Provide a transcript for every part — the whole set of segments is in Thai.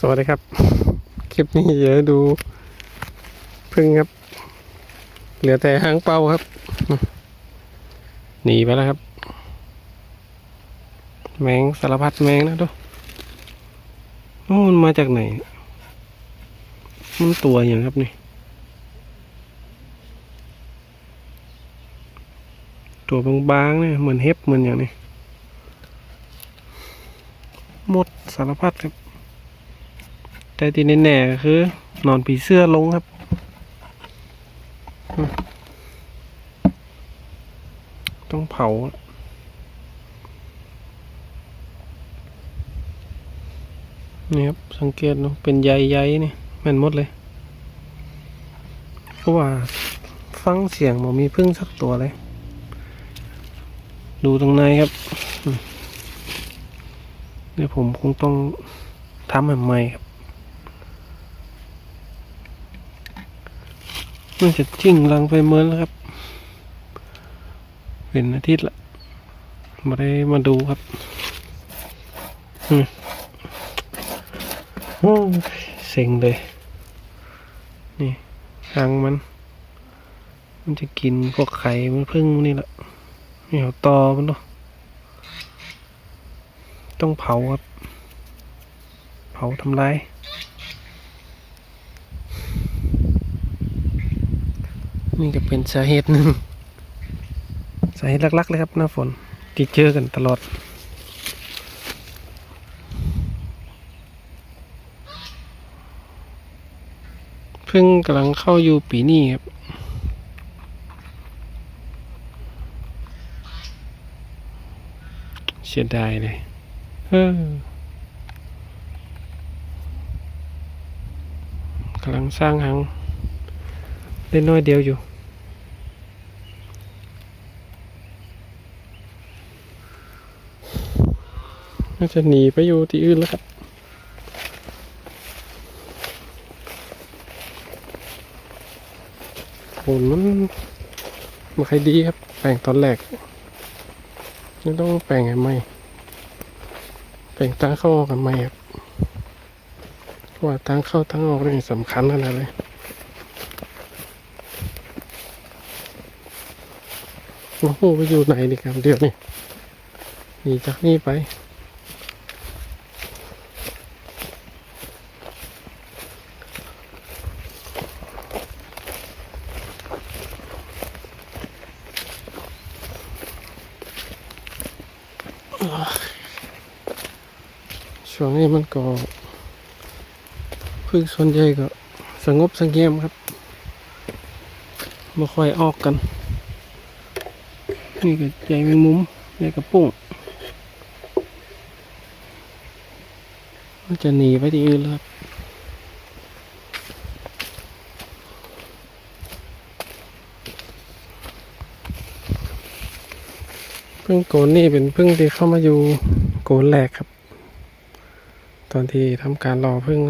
สวัสดีครับ คลิปนี้เดี๋ยวดูพึ่งครับ เหลือแต่หางเป้าครับ หนีไปแล้วครับ แมงสารพัดแมงนะดูโอ้มันมาจากไหน มันตัวอย่างครับนี่ ตัวบางๆเนี่ยเหมือนเห็บเหมือนอย่างนี้หมดสารพัดครับ แต่ที่แน่ๆก็คือ นอนผีเสื้อลงครับ ต้องเผานี่ครับ สังเกตเนาะเป็นใยๆนี่แม่นหมดเลย เพราะว่าฟังเสียงมันมีพึ่งสักตัวเลย ดูตรงในครับเดี๋ยวผมคงต้องทำใหม่ครับ มันจะจิ้งลังไปเมินแล้วครับ เป็นอาทิตย์ละมาได้มาดูครับอืมโอ้เซ็งเลย นี่หางมัน มันจะกินพวกไข่มันพึ่งนี่แหละนี่เอาตอมันเนาะต้องเผาครับ เผาทำลาย นี่ก็เป็นสาเหตุหนึ่งสาเหตุลักๆเลยครับหน้าฝนที่เจอกันตลอด เพิ่งกำลังเข้าอยู่ปีนี้ครับเสียดายเลยเออกำลังสร้างหัง ได้น้อยเดียวอยู่ น่าจะหนีไปอยู่ที่อื่นแล้วครับผลมันไม่ค่อยดีครับ แปลงตอนแรกนี่ต้องแปลงให้ใหมแปลงตั้งเข้าออกกันใหมครับว่าตั้งเข้าตั้งออกนี่สำคัญขนาดเลย โอ้โหไปอยู่ไหนนี่ครับ เดี๋ยวนี่หนีจากนี่ไป ช่วงนี้มันก็พึ่งส่วนใหญ่ก็สงบสงเงียมครับไม่ค่อยออกกัน นี่ก็ใหญ่แมงมุมใหญ่กระปุ้งมันจะหนีไปที่อื่นแล้วครับพึ่งโกนนี่เป็นพึ่งที่เข้ามาอยู่โกนแรกครับ ตอนที่ทำการรอพึ่ง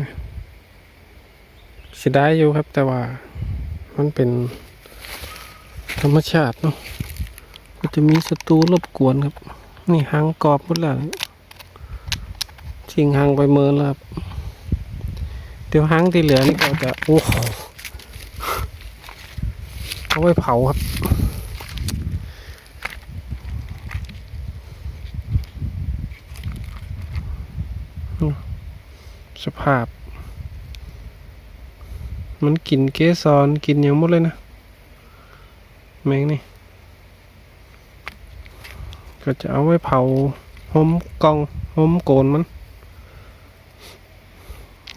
เสียดายอยู่ครับ แต่ว่ามันเป็นธรรมชาติเนาะ จะมีศัตรูรบกวนครับ นี่หางกรอบหมดแล้วทิ้งหางไปเมินแล้วครับเดี๋ยวหางที่เหลือนี่ก็จะโอ้โหเอาไว้เผาครับสภาพ มันกินเกสรกินอย่างหมดเลยนะ แมงนี่ ก็จะเอาไว้เผาหอมกองหอมโกนมัน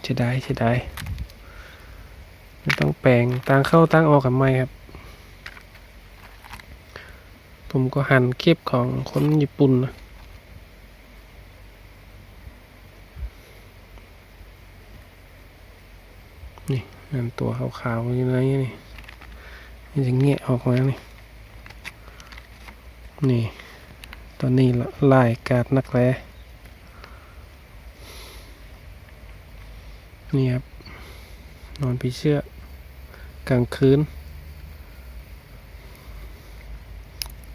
เสียดายเสียดายไม่ต้องแปลงตั้งเข้าตั้งออกกันไหมครับ ผมก็หั่นเก็บของคนญี่ปุ่นนะนี่นั่นตัวขาวๆอยู่ไหนนี่มันจะเงี้ยออกมานี่นี่ ตอนนี้ละลายกาดนักแร้นี่ครับ นอนผีเสื้อกลางคืน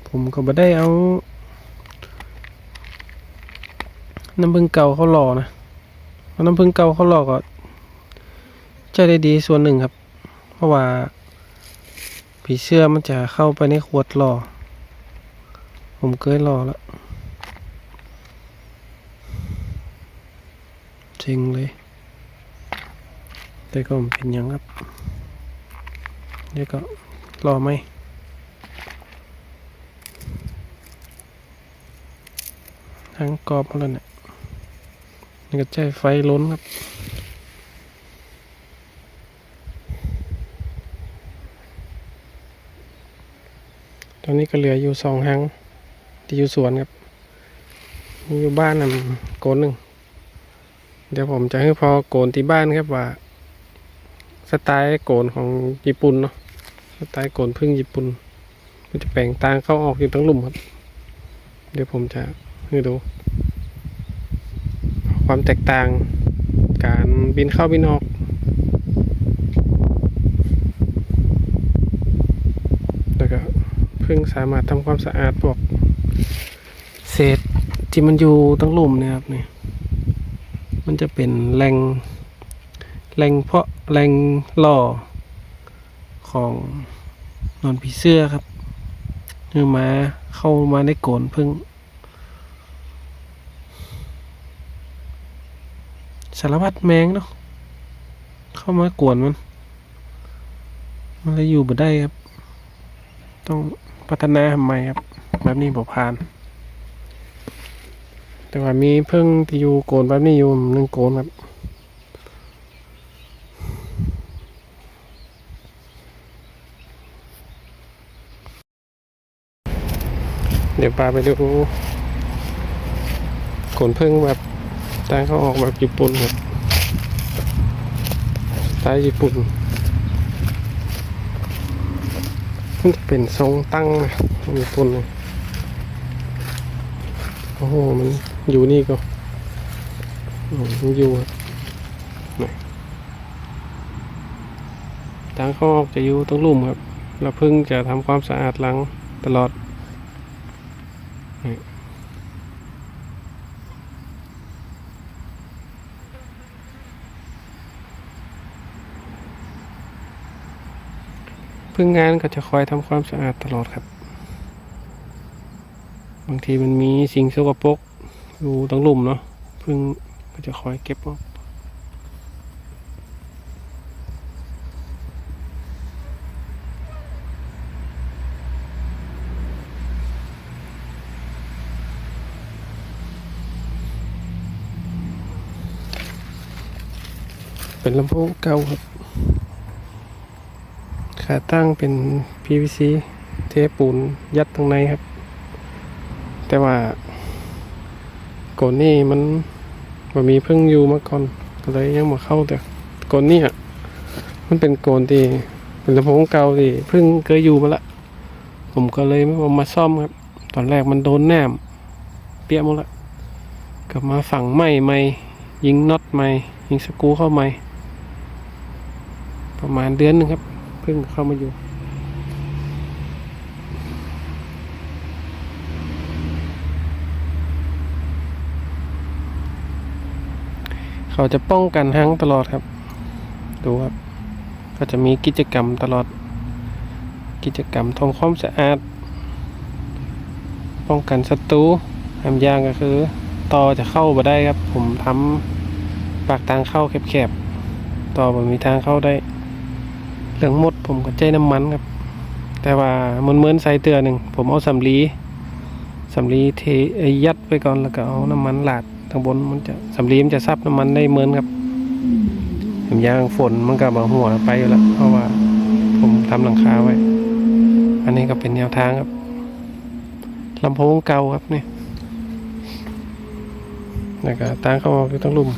ผมก็ไม่ได้เอาน้ำบึงเก่าเขาหล่อนะเพราะน้ำพึ่งเก่าเขาหลอกก็จะได้ดีส่วนหนึ่งครับ เพราะว่าผีเสื้อมันจะเข้าไปในขวดหล่อ ผมเคยหล่อแล้วจริงเลย แต่ก็มเป็นยังครับเดี๋ยวก็รอไหมทั้งกรอบแล้วเนี่ยนี่ก็ใจไฟล้นครับตอนนี้ก็เหลืออยู่สองหัง ที่อยู่สวนครับมีอยู่บ้านน่ะโกนหนึ่ง เดี๋ยวผมจะให้พอโกนที่บ้านครับว่าสไตล์โกนของญี่ปุ่นเนาะสไตล์โกนพึ่งญี่ปุ่น มันจะแปลงตางเข้าออกอยู่ทั้งหลุมครับ เดี๋ยวผมจะให้ดู ความแตกต่างการบินเข้าบินออกแล้วก็พึ่งสามารถทำความสะอาดพวก เศษที่มันอยู่ทั้งลุมนี่ยครับนี่มันจะเป็นแหล่งแหล่งเพาะแหล่งหล่อของนอนผีเสื้อครับคือมาเข้ามาในโกนพึ่งสารพัดแมงเนาะเข้ามากวนมัน มันเลยอยู่บ่ได้ครับ ต้องพัฒนาทำไมครับ แบบนี้บ่ผ่าน แต่ว่ามีเพิ่งที่อยู่โกนแบบนี้อยู่หนึ่งโกนครับเดี๋ยวปาไปดูโกนเพิ่งแบบตางเขาออกแบบญี่ปุ่นครับสไตล์ญี่ปุ่นมันจะเป็นทรงตั้งนะญี่ปุ่นเลยโอ้โหมัน อยู่นี่ก็อืมมันอยู่ครับทางเข้าออกจะอยู่ตรงลุ่มครับแล้วเพิ่งจะทำความสะอาดหลังตลอดพึ่งงานก็จะคอยทำความสะอาดตลอดครับ บางทีมันมีสิ่งสกปรก อยู่ตรงหลุมเนาะพึ่งก็จะคอยเก็บออกเป็นลำโพงเก่าครับ ขาตั้งเป็น PVC เทปูนยัดตรงในครับ แต่ว่า ก่อนนี่มันมันมีเพิ่งอยู่มาก่อนก็เลยยังมาเข้าแต่ก่อนนี่อะมันเป็นโกนที่เป็นลำโพงเก่าที่เพิ่งเคยอยู่มาละ ผมก็เลยไม่มาซ่อมครับ ตอนแรกมันโดนแหนมเปียกหมดละกลับมาฝังใหม่ใหม่ยิงน็อตใหม่ยิงสกูเข้าใหม่ประมาณเดือนหนึงครับ เพิ่งเข้ามาอยู่ เขาจะป้องกันทั้งตลอดครับ ดูครับ ก็จะมีกิจกรรมตลอด กิจกรรมทำความสะอาด ป้องกันศัตรูทำอย่างก็คือต่อจะเข้ามาได้ครับ ผมทำปากทางเข้าแคบๆ ต่อมันมีทางเข้าได้เหลืองหมดผมก็ใจน้ำมันครับ แต่ว่ามันเหมือนใส่เตือหนึ่ง ผมเอาสำลีสำลีเทยยัดไปก่อนแล้วก็เอาน้ำมันหลาด ทางบนมันจะสำลีมันจะซับน้ำมันได้เหมือนครับเห็นยางฝนมันก็มาหัวไปแล้วเพราะว่าผมทำหลังคาไว้ อันนี้ก็เป็นแนวทางครับลำโพงเก่าครับนี่แล้วก็ตางเข้าออกอยู่ต้องลุ่ม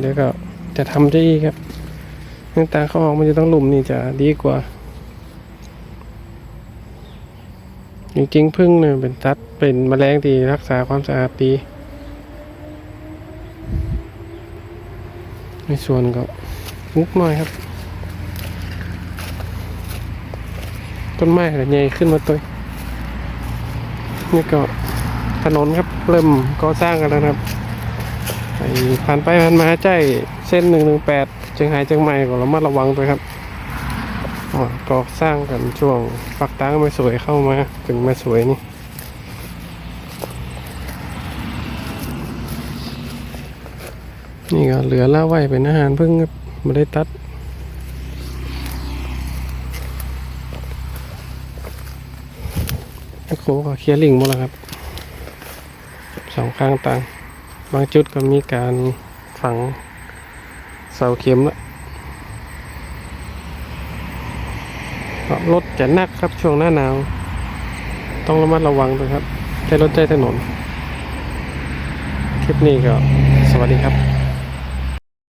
เดี๋ยวก็จะทำได้อีกครับเนื่องตางเข้าออกมันจะต้องลุ่มนี่จะดีกว่าจริงๆพึ่งเนี่ยเป็นสัตว์เป็นแมลงที่รักษาความสะอาดดี ในส่วนก็งุกหน่อยครับ ต้นไม้ขนาดใหญ่ขึ้นมาตัวนี่ก็ถนนครับเริ่มก่อสร้างกันแล้วครับอ้ผ่านไปผ่านมาใจเส้นหนึ่งหนึ่งแปดเชียงรายเชียงใหม่ก็ระมัดระวังด้วยครับอ๋อสร้างกันช่วงปักตั้งไม่สวยเข้ามาถึงม่สวยนี่ นี่ก็เหลือละไว้เป็นอาหารเพิ่งไม่ได้ตัดโอ้โหก็เคลียร์ลิงหมดแล้วครับสองข้างต่าง บางจุดก็มีการฝังเสาเข็มแล้วรถจะหนักครับช่วงหน้าหนาว ต้องระมัดระวังด้วยครับใจรถใจถนน คลิปนี้ก็สวัสดีครับ